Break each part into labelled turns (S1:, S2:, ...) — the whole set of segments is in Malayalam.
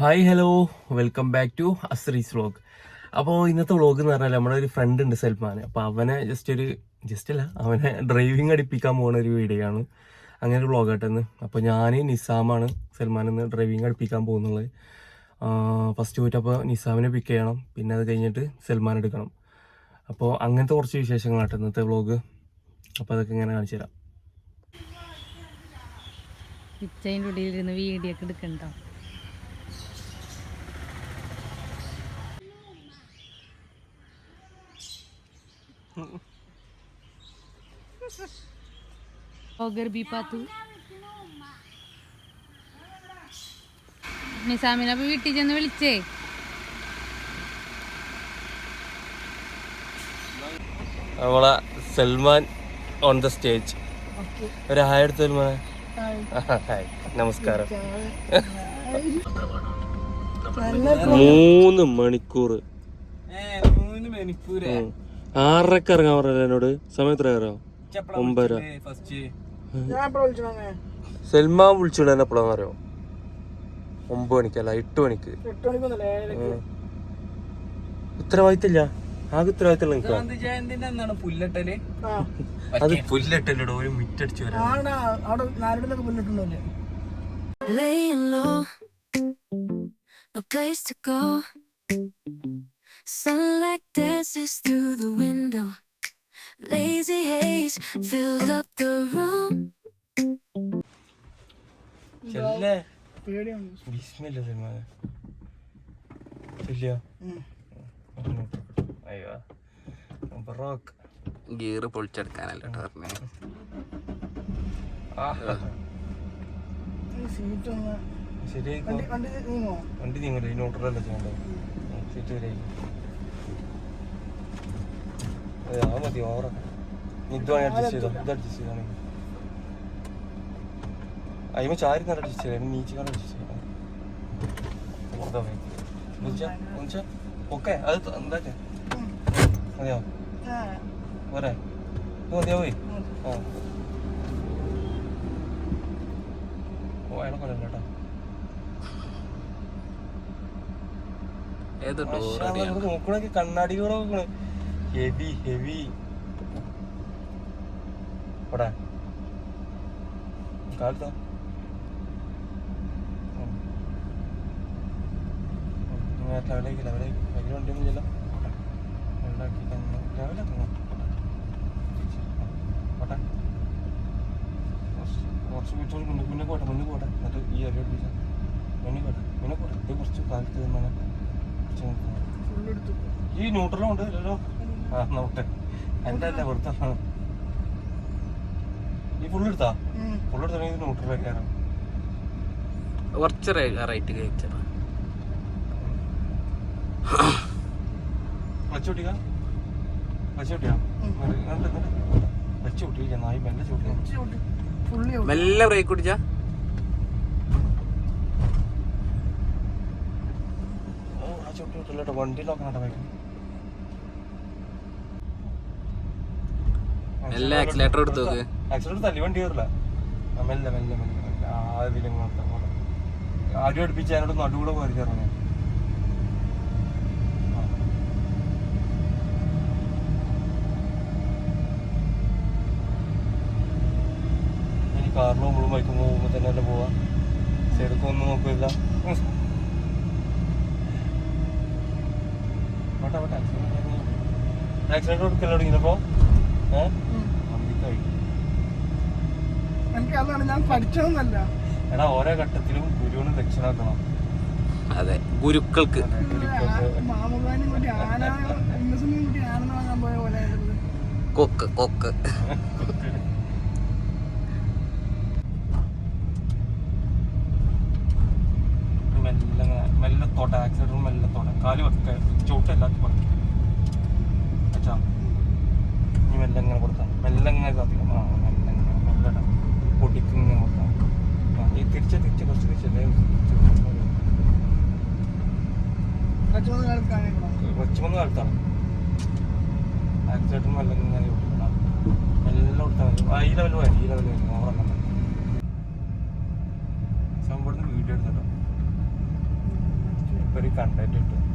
S1: Hi hello welcome back to Asri's vlog അപ്പോൾ ഇന്നത്തെ വ്ളോഗ് എന്ന് പറഞ്ഞാൽ നമ്മുടെ ഒരു ഫ്രണ്ട് ഉണ്ട് സൽമാൻ അപ്പോൾ അവനെ ജസ്റ്റ് ഒരു ജസ്റ്റ് അല്ല അവനെ ഡ്രൈവിംഗ് അടിപ്പിക്കാൻ പോകുന്ന ഒരു വീഡിയോ ആണ്. അങ്ങനെ ഒരു വ്ളോഗ് ആട്ടെന്ന് അപ്പോൾ ഞാൻ നിസാമാണ് സൽമാൻ ഇന്ന് ഡ്രൈവിംഗ് അടുപ്പിക്കാൻ പോകുന്നുള്ളത്. ഫസ്റ്റ് പോയിട്ട് അപ്പോൾ നിസാമിനെ പിക്ക് ചെയ്യണം. പിന്നെ അത് കഴിഞ്ഞിട്ട് സൽമാൻ എടുക്കണം. അപ്പോൾ അങ്ങനത്തെ കുറച്ച് വിശേഷങ്ങളാട്ടെ ഇന്നത്തെ വ്ളോഗ് അപ്പോൾ അതൊക്കെ ഇങ്ങനെ കാണിച്ചു തരാം.
S2: ഇച്ചതിന്റെ ഉള്ളിലിരുന്ന് വീഡിയോ ഒക്കെ എടുക്കണ്ടോ. ഓഗർ ബി പാത്തു. നിസാമിനെ അപ്പൊ വീട്ടിൽ ചെന്ന് വിളിച്ചേ.
S1: നമ്മളെ സൽമാൻ ഓൺ ദ സ്റ്റേജ് ഒരു ഹായ് എടുത്ത് സൽമാൻ ഹായ്. നമസ്കാരം. മൂന്ന് മണിക്കൂർ
S3: മൂന്ന് മണിക്കൂർ
S1: ഉം. ആറരക്ക് ഇറങ്ങാൻ പറഞ്ഞല്ലോ എന്നോട്? സമയം എത്ര അറിയോ? ഒമ്പതര വിളിച്ചോണ്ട് എന്നെ എപ്പോഴാന്ന് അറിയോ? ഒമ്പത് മണിക്കല്ല എട്ട് മണിക്ക്. ഉം. ഉത്തരവാദിത്തമില്ല. ആകെ ഉത്തരവാദിത്തമുള്ള
S3: പുല്ലട്ടൽ.
S1: അത് പുല്ലിട്ടല്ലോ ഒരു മിറ്റടിച്ചു വരാം
S4: Laying low, no place to go. Sunlight dances through the window. Lazy haze filled up the room.
S1: ചെല്ലേ? ബിസ്മില്ല സൽമാൻ ചെല്ലിയോ? അയ്യോ. ബറോക്ക്
S3: ഗിയർ പൊളിച്ചെടുക്കാനല്ല പറഞ്ഞേ.
S1: ശരിയായിക്കോ. വണ്ടി നീങ്ങല്ലോ ഈ ന്യൂട്രലല്ലേ ചെയ്യണ്ടേ സീറ്റ് വരെയായി അതെ ആ മതി ഓവറ ഇത് വേണേ അഡ്ജസ്റ്റ് ചെയ്തോ ഇത് അഡ്ജസ്റ്റ് ചെയ്താണെങ്കിൽ അയ്യോ ചാരി നല്ല അഡ്ജസ്റ്റ് ചെയ്യാം നീച്ചിക്കാണ് അഡ്ജസ്റ്റ് ചെയ്യാം വെറുതെ പോയി വിളിച്ചാ വിളിച്ചാ ഓക്കെ അത് എന്താ മതിയോ പോരെ ഇത് മതിയോ പോയി ആ ഓ അയാളെ കൊല്ലല്ലോ കേട്ടോ
S3: ഏത്
S1: നോക്കണൊക്കെ കണ്ണാടികളൊക്കെ ഹെവി ഹെവി ഇവിടെ കാലത്താ. ലെവലേക്ക് ലെവലേക്ക് ഭയങ്കര വണ്ടിയൊന്നും ഇല്ലല്ലോ ലെവലാക്കി ലെവലാക്കി പോട്ടെ കുറച്ച് കുറച്ച് മുന്നേ മുന്നേ പോട്ടെ മുന്നേ പോട്ടെ. എന്നിട്ട് ഈ അരി പിടിച്ചാൽ മുന്നേ പോട്ടെ. മുന്നേ പോട്ടെ. ഇത് കുറച്ച് കാലത്ത് തന്നെ കുറച്ച്. ഈ ന്യൂട്രലും ഉണ്ട്. അല്ലല്ലോ അല്ല ഈ ഫുള്ളെടുത്താ ഫുള്ളെടുത്താണെങ്കിൽ കയറാം
S3: കുറച്ച് റൈറ്റ്
S1: നായി മെല്ലെ
S3: മെല്ലെ ബ്രേക്ക് കുടിച്ചാ?
S1: ചൂട്ടി വിട്ടില്ല കേട്ടോ വണ്ടി
S3: മെല്ലെ accelerator എടുത്ത് നോക്ക്.
S1: ആക്സിലേറ്റർ തല്ലി വണ്ടി കയറില്ല മെല്ലെ മെല്ലെ മെല്ലെ മെല്ലെ. ആദ്യം ആദ്യം അടുപ്പിച്ച് അതിനോട് നടുകൂടെ പോയി കയറണേ കാറിലും മുഴുവൻ ബൈക്കും പോകുമ്പോൾ തന്നെ അല്ല പോവാ? സൈഡൊക്കെ ഒന്നും നോക്കില്ല. ആക്സിഡന്റ് കൊടുക്കല്ലോ തുടങ്ങിയപ്പോ
S5: എനിക്ക് അതാണ് ഞാൻ പഠിച്ചതെന്നല്ല.
S1: എടാ ഓരോ ഘട്ടത്തിലും ഗുരുവിന് ദക്ഷിണാക്കണം.
S3: അതെ ഗുരുക്കൾക്ക്. കൊക്ക് കൊക്ക്.
S1: മെല്ലെ മെല്ലെ തോട്ടെ ആക്സിഡന്റ് മെല്ലെ തോട്ടെ കാൽ വെക്ക ചവിട്ടല്ലാത്ത പറഞ്ഞു അച്ഛാ ഇനി മെല്ലെ ഇങ്ങനെ കൊടുത്താൽ മെല്ലെ ഇങ്ങനെ കത്തിക്കണം ആ മെല്ലെ ഇങ്ങനെ മെല്ലെ പൊടിക്ക് ഇങ്ങനെ കൊടുത്താൽ ഈ തിരിച്ച് തിരിച്ച് കുറച്ച് തിരിച്ചല്ലേ
S5: കച്ചവടം കാലത്ത് കാണിക്കണം
S1: കുറച്ച് മൂന്ന് കാലത്താണ് ആക്സിഡന്റ് മെല്ലെ ഇങ്ങനെ കൊടുക്കണം മെല്ലെ കൊടുത്താൽ മതി. ഈ ലെവൽ വരും ഈ ലെവൽ വരും ഓവറൊക്കെ സംഭവത്തിന് വീഡിയോ എടുത്തിട്ടോ. നമുക്കൊരു കണ്ടന്റ് കിട്ടും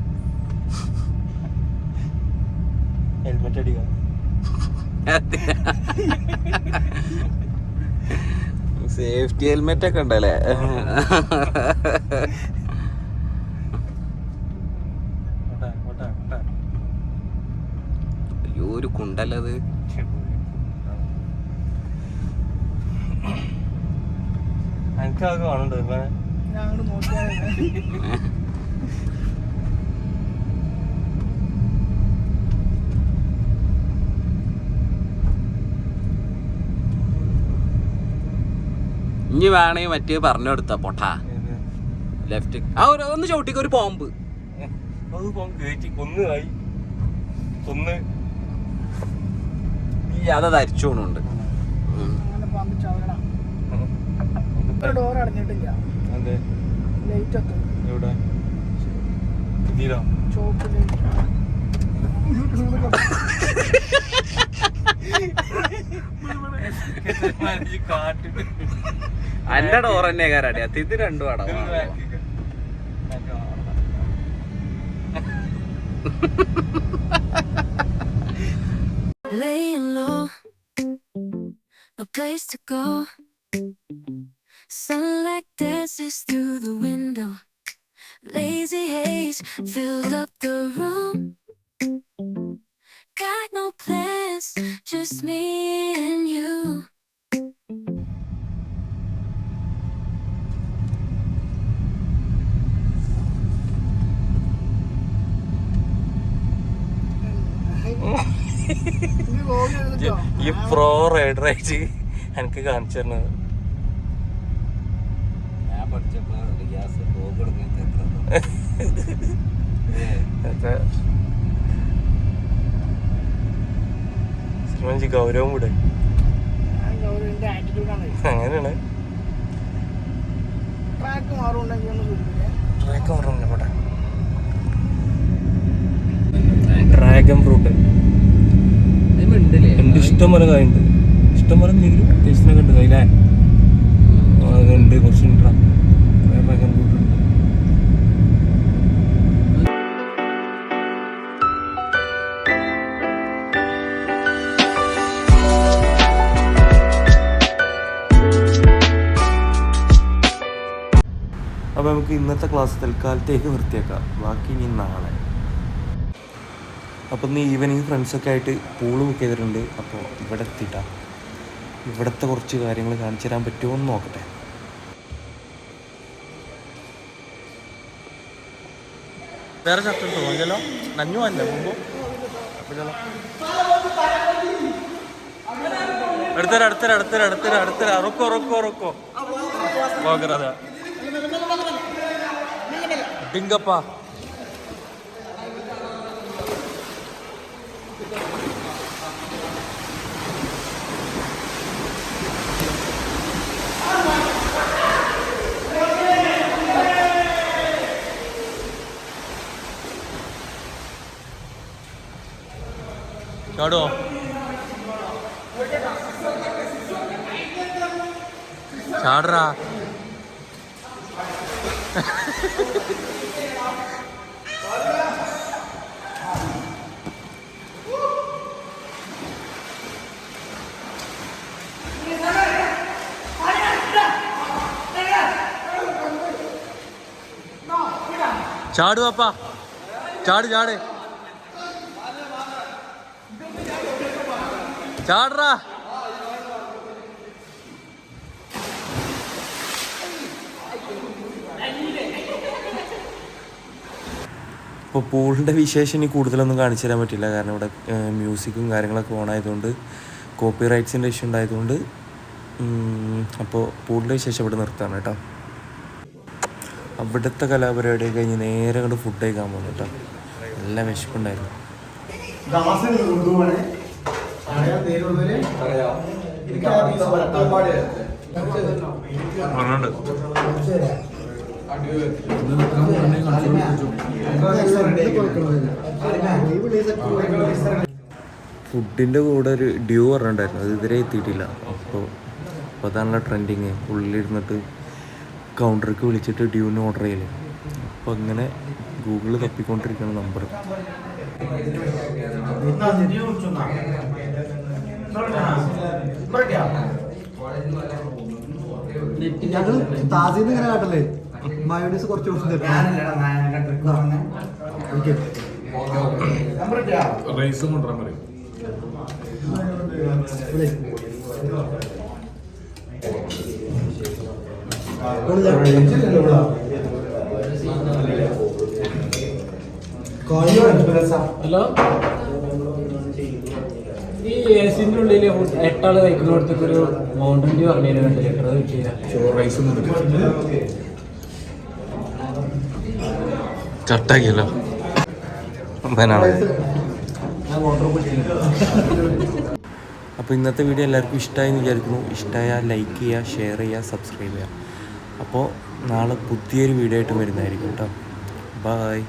S1: ഹെൽമെറ്റ് അടിക്കാം.
S3: സേഫ്റ്റി ഹെൽമെറ്റ് ഒക്കെ ഉണ്ടല്ലേ. അയ്യോ ഒരു കുണ്ടല്ലത്
S1: എനിക്കത് കാണുന്നുണ്ട്
S3: ഇനി വേണമെങ്കിൽ മറ്റേ പറഞ്ഞു കൊടുത്ത പൊട്ടാ. ലെഫ്റ്റ് ആ ഒരു ഒന്ന് ചവിട്ടിക്ക് ഒരു ബോംബ്
S1: അത്
S5: ഡോർ അടഞ്ഞിട്ടില്ല. ലൈറ്റ് ഒക്കെ.
S1: എവിടെ? ഇതിലോ?
S5: ചോപ്പ് ലൈറ്റ്
S1: കാട്ടിട്ട്
S3: എന്റെ ഡോർ തന്നെ കാരടി അത് ഇത് രണ്ടും അടവാ
S4: Laying low, no place to go. Sunlight dances through the window. Lazy haze filled up the room. Got no plans, just me and
S1: ഈ പ്രോ റൈഡർ ആയിട്ട് എനിക്ക് കാണിച്ചു തരുന്നത്. ശ്രീമഞ്ചി ഗൗരവം കൂടെ. അങ്ങനെയാണ്.
S5: ട്രാക്ക് മാറുന്നുണ്ടെങ്കിൽ.
S1: ട്രാക്ക് ഡ്രാഗൺ ഫ്രൂട്ട് ഉണ്ട് ഇഷ്ടം പോലെ കായുണ്ട് ഇഷ്ടം പോലെ എന്തെങ്കിലും ടേസ്റ്റിനൊക്കെ ഉണ്ട്. കയ്യിലെ അതുണ്ട് കുറച്ച് ഉണ്ട്. അപ്പോൾ നമുക്ക് ഇന്നത്തെ ക്ലാസ് തൽക്കാലത്തേക്ക് വൃത്തിയാക്കാം ബാക്കി ഇനി നാളെ. അപ്പോൾ ഇന്ന് ഈവനിങ് ഫ്രണ്ട്സൊക്കെ ആയിട്ട് പൂൾ ബുക്ക് ചെയ്തിട്ടുണ്ട്. അപ്പോൾ ഇവിടെ എത്തിയിട്ടാ ഇവിടുത്തെ കുറച്ച് കാര്യങ്ങൾ കാണിച്ചു തരാൻ പറ്റുമോ എന്ന് നോക്കട്ടെ. വേറെ ഷർട്ട് ഉണ്ടോ? നോക്കിയല്ലോ നഞ്ഞു അല്ല മുമ്പ്? അടുത്തര അടുത്തര അടുത്തര അടുത്തര അടുത്തര. റൊക്കോ റൊക്കോ റൊക്കോ പോകറതാ ഡിങ്കപ്പ. ஆடுறா చాడు అప్ప చాడు చాడే చాడరా ഇപ്പോൾ പൂളിന്റെ വിശേഷം ഇനി കൂടുതലൊന്നും കാണിച്ചു തരാൻ പറ്റില്ല. കാരണം ഇവിടെ മ്യൂസിക്കും കാര്യങ്ങളൊക്കെ ഓൺ ആയതുകൊണ്ട് കോപ്പി റൈറ്റ്സിന്റെ ഇഷ്യൂ ഉണ്ടായതുകൊണ്ട് അപ്പോൾ പൂളിന്റെ വിശേഷം ഇവിടെ നിർത്താണ് കേട്ടോ. അവിടുത്തെ കലാപരിപാടി കഴിഞ്ഞ് നേരെ അങ്ങോട്ട് ഫുഡ് കഴിക്കാൻ പോകുന്നു കേട്ടോ. നല്ല വിശപ്പുണ്ടായിരുന്നു. പറഞ്ഞുണ്ട്. ഫുഡിന്റെ കൂടെ ഒരു ഡ്യൂ പറഞ്ഞിട്ടുണ്ടായിരുന്നു. അത് ഇതുവരെ എത്തിയിട്ടില്ല. അപ്പോൾ അപ്പോൾ അതാണല്ലോ ട്രെൻഡിങ്. ഉള്ളിലിരുന്നിട്ട് കൗണ്ടർക്ക് വിളിച്ചിട്ട് ഡ്യൂവിന് ഓർഡർ ചെയ്യൽ. അപ്പോൾ അങ്ങനെ
S6: ഗൂഗിളിൽ തപ്പിക്കൊണ്ടിരിക്കുന്ന നമ്പർ
S7: ഞങ്ങൾ താജിന്ന് ഇങ്ങനെ കാട്ടല്ലേ മയോണീസ് കുറച്ച് കൊടുത്തിട്ട്
S8: റൈസും കൊണ്ടുവരാൻ പറയും.
S9: ഹലോ? ഈ ഏസിന്റെ സിന്റെ ഉള്ളിൽ എട്ടാൾ കഴിക്കുന്നിടത്തേക്ക് ഒരു മൗണ്ടൻ ഡ്യൂ പറഞ്ഞു രണ്ട് ലിറ്റർ റൈസ്
S8: റൈസും കൊണ്ടുവരും
S6: കട്ടാക്കിയല്ലോ
S9: പിടിച്ചില്ല
S6: അപ്പോൾ ഇന്നത്തെ വീഡിയോ എല്ലാവർക്കും ഇഷ്ടമായി എന്ന് വിചാരിക്കുന്നു. ഇഷ്ടമായാൽ ലൈക്ക് ചെയ്യുക ഷെയർ ചെയ്യുക സബ്സ്ക്രൈബ് ചെയ്യുക. അപ്പോൾ നാളെ പുതിയൊരു വീഡിയോ ആയിട്ട് വരുന്നതായിരിക്കും കേട്ടോ. ബായ്